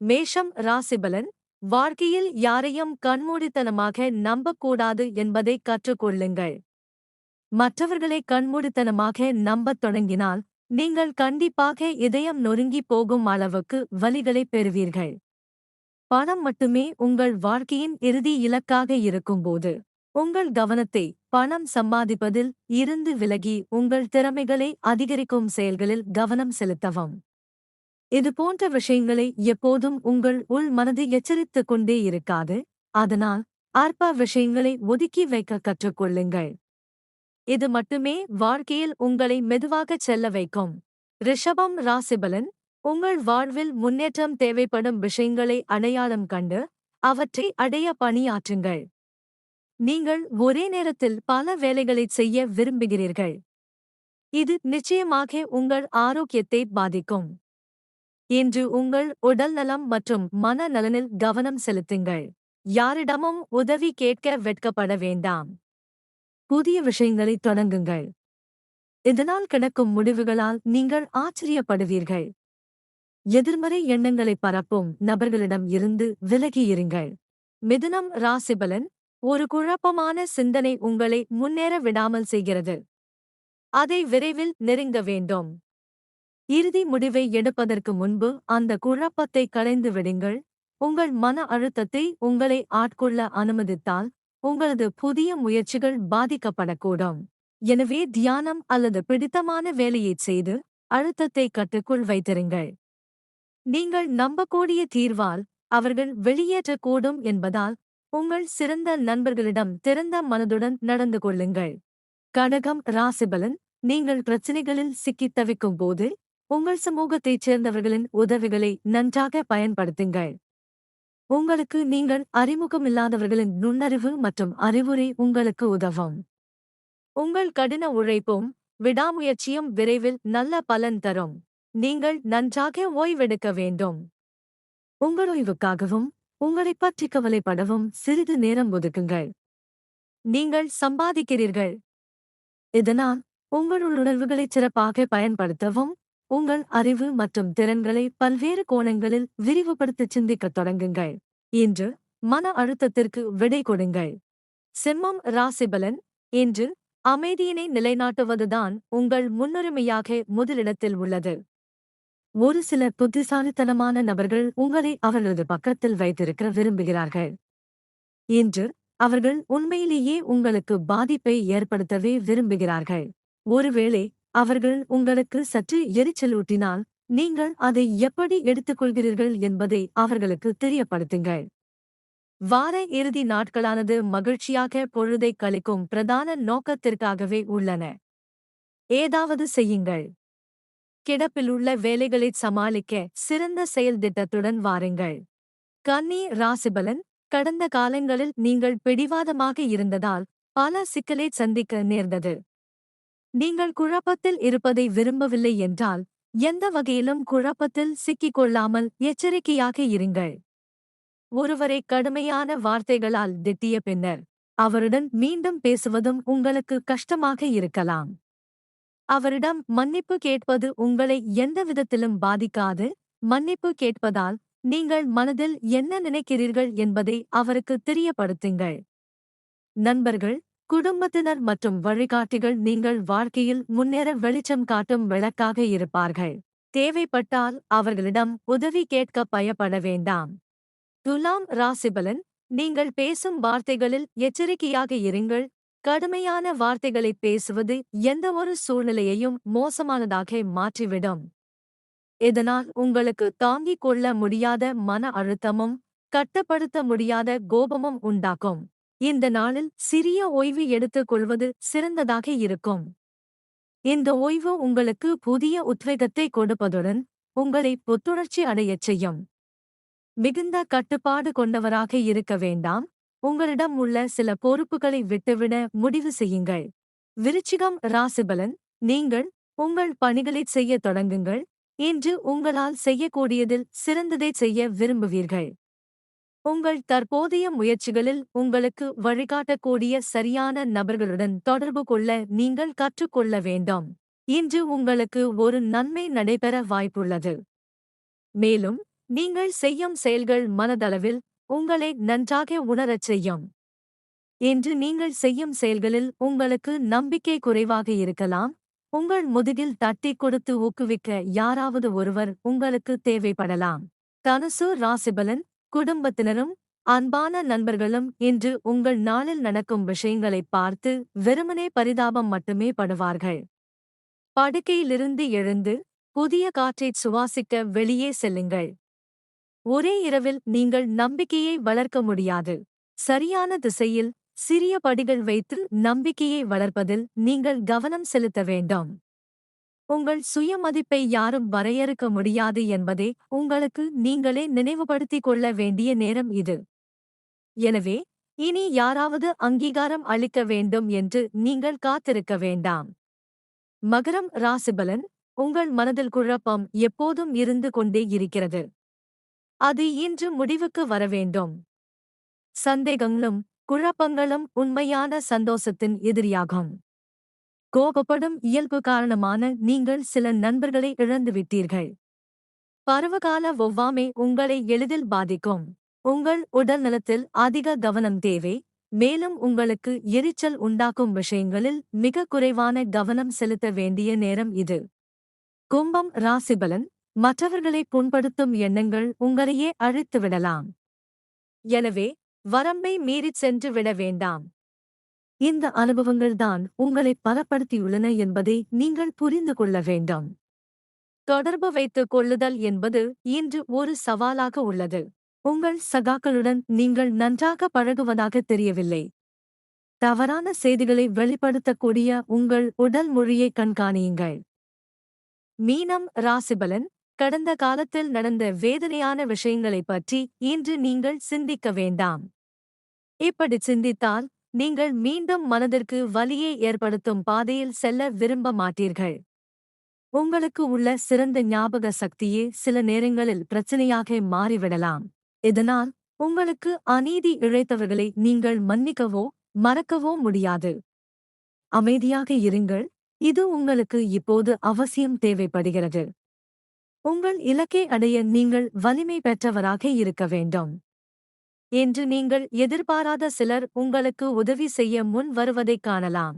மேஷம் ராசிபலன் வாழ்க்கையில் யாரையும் கண்மூடித்தனமாக நம்பக்கூடாது என்பதை கற்றுக்கொள்ளுங்கள். மற்றவர்களை கண்மூடித்தனமாக நம்பத் தொடங்கினால் நீங்கள் கண்டிப்பாக இதயம் நொறுங்கிப் போகும் அளவுக்கு வலிகளைப் பெறுவீர்கள். பணம் மட்டுமே உங்கள் வாழ்க்கையின் இறுதி இலக்காக இருக்கும்போது உங்கள் கவனத்தை பணம் சம்பாதிப்பதில் இருந்து விலகி உங்கள் திறமைகளை அதிகரிக்கும் செயல்களில் கவனம் செலுத்தவும். இது போன்ற விஷயங்களை எப்போதும் உங்கள் உள் மனதை எச்சரித்துக் கொண்டே இருக்காது. அதனால் அற்ப விஷயங்களை ஒதுக்கி வைக்க கற்றுக்கொள்ளுங்கள். இது மட்டுமே வாழ்க்கையில் உங்களை மெதுவாகச் செல்ல வைக்கும். ரிஷபம் ராசிபலன் உங்கள் வாழ்வில் முன்னேற்றம் தேவைப்படும் விஷயங்களை அடையாளம் கண்டு அவற்றை அடைய பணியாற்றுங்கள். நீங்கள் ஒரே நேரத்தில் பல வேலைகளைச் செய்ய விரும்புகிறீர்கள். இது நிச்சயமாக உங்கள் ஆரோக்கியத்தை பாதிக்கும். இன்று உங்கள் உடல் நலம் மற்றும் மனநலனில் கவனம் செலுத்துங்கள். யாரிடமும் உதவி கேட்க வெட்கப்பட வேண்டாம். புதிய விஷயங்களை தொடங்குங்கள். இதனால் கிடக்கும் முடிவுகளால் நீங்கள் ஆச்சரியப்படுவீர்கள். எதிர்மறை எண்ணங்களை பரப்பும் நபர்களிடம் இருந்து விலகியிருங்கள் மிதுனம் ராசிபலன் ஒரு குழப்பமான சிந்தனை உங்களை முன்னேற விடாமல் செய்கிறது. அதை விரைவில் நெருங்க வேண்டும். இறுதி முடிவை எடுப்பதற்கு முன்பு அந்த குழப்பத்தை களைந்து விடுங்கள். உங்கள் மன அழுத்தத்தை உங்களை ஆட்கொள்ள அனுமதித்தால் உங்களது புதிய முயற்சிகள் பாதிக்கப்படக்கூடும். எனவே தியானம் அல்லது பிடித்தமான வேலையைச் செய்து அழுத்தத்தை கட்டுக்குள் வைத்திருங்கள். நீங்கள் நம்பக்கூடிய தீர்வால் அவர்கள் வெளியேற்றக்கூடும் என்பதால் உங்கள் சிறந்த நண்பர்களிடம் திறந்த மனதுடன் நடந்து கொள்ளுங்கள். கடகம் ராசிபலன் நீங்கள் பிரச்சினைகளில் சிக்கித் தவிக்கும் போது உங்கள் சமூகத்தைச் சேர்ந்தவர்களின் உதவிகளை நன்றாக பயன்படுத்துங்கள். உங்களுக்கு நீங்கள் அறிமுகமில்லாதவர்களின் நுண்ணறிவு மற்றும் அறிவுரை உங்களுக்கு உதவும். உங்கள் கடின உழைப்பும் விடாமுயற்சியும் விரைவில் நல்ல பலன் தரும். நீங்கள் நன்றாக ஓய்வெடுக்க வேண்டும். உங்கள் ஓய்வுக்காகவும் உங்களைப் பற்றி கவலைப்படவும் சிறிது நேரம் ஒதுக்குங்கள். நீங்கள் சம்பாதிக்கிறீர்கள். இதனால் உங்கள் உணர்வுகளைச் சிறப்பாக பயன்படுத்தவும் உங்கள் அறிவு மற்றும் திறன்களை பல்வேறு கோணங்களில் விரிவுபடுத்தி சிந்திக்கத் தொடங்குங்கள். இன்று மன அழுத்தத்திற்கு விடை கொடுங்கள். சிம்மம் ராசிபலன் இன்று அமைதியினை நிலைநாட்டுவதுதான் உங்கள் முன்னுரிமையாக முதலிடத்தில் உள்ளது. ஒரு சில புத்திசாலித்தனமான நபர்கள் உங்களை அவர்களது பக்கத்தில் வைத்திருக்க விரும்புகிறார்கள். இன்று அவர்கள் உண்மையிலேயே உங்களுக்கு பாதிப்பை ஏற்படுத்தவே விரும்புகிறார்கள். ஒருவேளை அவர்கள் உங்களுக்கு சற்று எரிச்சலூட்டினால் நீங்கள் அதை எப்படி எடுத்துக்கொள்கிறீர்கள் என்பதை அவர்களுக்கு தெரியப்படுத்துங்கள். வார இறுதி நாட்களானது மகிழ்ச்சியாக பொழுதை கழிக்கும் பிரதான நோக்கத்திற்காகவே உள்ளன. ஏதாவது செய்யுங்கள். கிடப்பிலுள்ள வேலைகளைச் சமாளிக்க சிறந்த செயல் திட்டத்துடன் வாருங்கள். கன்னி ராசிபலன் கடந்த காலங்களில் நீங்கள் பிடிவாதமாக இருந்ததால் பல சிக்கலை சந்திக்க நேர்ந்தது. நீங்கள் குழப்பத்தில் இருப்பதை விரும்பவில்லை என்றால் எந்த வகையிலும் குழப்பத்தில் சிக்கிக்கொள்ளாமல் எச்சரிக்கையாக இருங்கள். ஒருவரை கடுமையான வார்த்தைகளால் திட்டிய பின்னர் அவருடன் மீண்டும் பேசுவதும் உங்களுக்கு கஷ்டமாக இருக்கலாம். அவரிடம் மன்னிப்பு கேட்பது உங்களை எந்த விதத்திலும் பாதிக்காது. மன்னிப்பு கேட்பதால் நீங்கள் மனதில் என்ன நினைக்கிறீர்கள் என்பதை அவருக்கு தெரியப்படுத்துங்கள். நண்பர்கள் குடும்பத்தினர் மற்றும் வழிகாட்டிகள் நீங்கள் வாழ்க்கையில் முன்னேற வெளிச்சம் காட்டும் விளக்காக இருப்பார்கள். தேவைப்பட்டால் அவர்களிடம் உதவி கேட்க பயப்பட வேண்டாம். துலாம் ராசிபலன் நீங்கள் பேசும் வார்த்தைகளில் எச்சரிக்கையாக இருங்கள். கடுமையான வார்த்தைகளைப் பேசுவது எந்தவொரு சூழ்நிலையையும் மோசமானதாக மாற்றிவிடும். இதனால் உங்களுக்கு தாங்கிக் கொள்ள முடியாத மன அழுத்தமும் கட்டுப்படுத்த முடியாத கோபமும் உண்டாக்கும் இந்த நாளில் சிறிய ஓய்வு எடுத்துக் கொள்வது சிறந்ததாக இருக்கும். இந்த ஓய்வு உங்களுக்கு புதிய உத்வேகத்தை கொடுப்பதுடன் உங்களை புத்துணர்ச்சி அடையச் செய்யும். மிகுந்த கட்டுப்பாடு கொண்டவராக இருக்க வேண்டாம். உங்களிடம் உள்ள சில பொறுப்புகளை விட்டுவிட முடிவு செய்யுங்கள். விருச்சிகம் ராசிபலன் நீங்கள் உங்கள் பணிகளைச் செய்யத் தொடங்குங்கள். இன்று உங்களால் செய்யக்கூடியதில் சிறந்ததைச் செய்ய விரும்புவீர்கள். உங்கள் தற்போதைய முயற்சிகளில் உங்களுக்கு வழிகாட்டக்கூடிய சரியான நபர்களுடன் தொடர்பு கொள்ள நீங்கள் கற்றுக்கொள்ள வேண்டும். இன்று உங்களுக்கு ஒரு நன்மை நடைபெற வாய்ப்புள்ளது. மேலும் நீங்கள் செய்யும் செயல்கள் மனதளவில் உங்களை நன்றாக உணரச் செய்யும். இன்று நீங்கள் செய்யும் செயல்களில் உங்களுக்கு நம்பிக்கை குறைவாக இருக்கலாம். உங்கள் முதுகில் தட்டி கொடுத்து ஊக்குவிக்க யாராவது ஒருவர் உங்களுக்கு தேவைப்படலாம். தனுசு ராசிபலன் குடும்பத்தினரும் அன்பான நண்பர்களும் இன்று உங்கள் நாளில் நடக்கும் விஷயங்களைப் பார்த்து வெறுமனே பரிதாபம் மட்டுமே படுவார்கள். படுக்கையிலிருந்து எழுந்து புதிய காற்றைச் சுவாசிக்க வெளியே செல்லுங்கள். ஒரே இரவில் நீங்கள் நம்பிக்கையை வளர்க்க முடியாது. சரியான திசையில் சிறிய படிகள் வைத்து நம்பிக்கையை வளர்ப்பதில் நீங்கள் கவனம் செலுத்த வேண்டும். உங்கள் சுயமதிப்பை யாரும் வரையறுக்க முடியாது என்பதை உங்களுக்கு நீங்களே நினைவுபடுத்திக் கொள்ள வேண்டிய நேரம் இது. எனவே இனி யாராவது அங்கீகாரம் அளிக்க வேண்டும் என்று நீங்கள் காத்திருக்க வேண்டாம். மகரம் ராசிபலன் உங்கள் மனதில் குழப்பம் எப்போதும் இருந்து கொண்டே இருக்கிறது. அது இன்று முடிவுக்கு வர வேண்டும். சந்தேகங்களும் குழப்பங்களும் உண்மையான சந்தோஷத்தின் எதிரியாகும். கோபப்படும் இயல்பு காரணமான நீங்கள் சில நண்பர்களை இழந்துவிட்டீர்கள் பருவகால ஒவ்வாமை உங்களை எளிதில் பாதிக்கும். உங்கள் உடல் நலத்தில் அதிக கவனம் தேவை. மேலும் உங்களுக்கு எரிச்சல் உண்டாக்கும் விஷயங்களில் மிக குறைவான கவனம் செலுத்த வேண்டிய நேரம் இது. கும்பம் ராசிபலன் மற்றவர்களை புண்படுத்தும் எண்ணங்கள் உங்களையே அழித்துவிடலாம் எனவே வரம்பை மீறிச் சென்று விட வேண்டாம். இந்த அனுபவங்கள்தான் உங்களை பலப்படுத்தியுள்ளன என்பதை நீங்கள் புரிந்து கொள்ள வேண்டும். தொடர்பு வைத்துக் கொள்ளுதல் என்பது இன்று ஒரு சவாலாக உள்ளது. உங்கள் சகாக்களுடன் நீங்கள் நன்றாக பழகுவதாக தெரியவில்லை. தவறான செய்திகளை வெளிப்படுத்தக்கூடிய உங்கள் உடல் மொழியை கண்காணியுங்கள். மீனம் ராசிபலன் கடந்த காலத்தில் நடந்த வேதனையான விஷயங்களைப் பற்றி இன்று நீங்கள் சிந்திக்க வேண்டாம். இப்படி சிந்தித்தால் நீங்கள் மீண்டும் மனதிற்கு வலியை ஏற்படுத்தும் பாதையில் செல்ல விரும்ப மாட்டீர்கள். உங்களுக்கு உள்ள சிறந்த ஞாபக சக்தியே சில நேரங்களில் பிரச்சனையாக மாறிவிடலாம். இதனால் உங்களுக்கு அநீதி இழைத்தவர்களை நீங்கள் மன்னிக்கவோ மறக்கவோ முடியாது. அமைதியாக இருங்கள். இது உங்களுக்கு இப்போது அவசியம் தேவைப்படுகிறது. உங்கள் இலக்கை அடைய நீங்கள் வலிமை பெற்றவராக இருக்க வேண்டும். என்று நீங்கள் எதிர்பாராத சிலர் உங்களுக்கு உதவி செய்ய முன் வருவதைக் காணலாம்.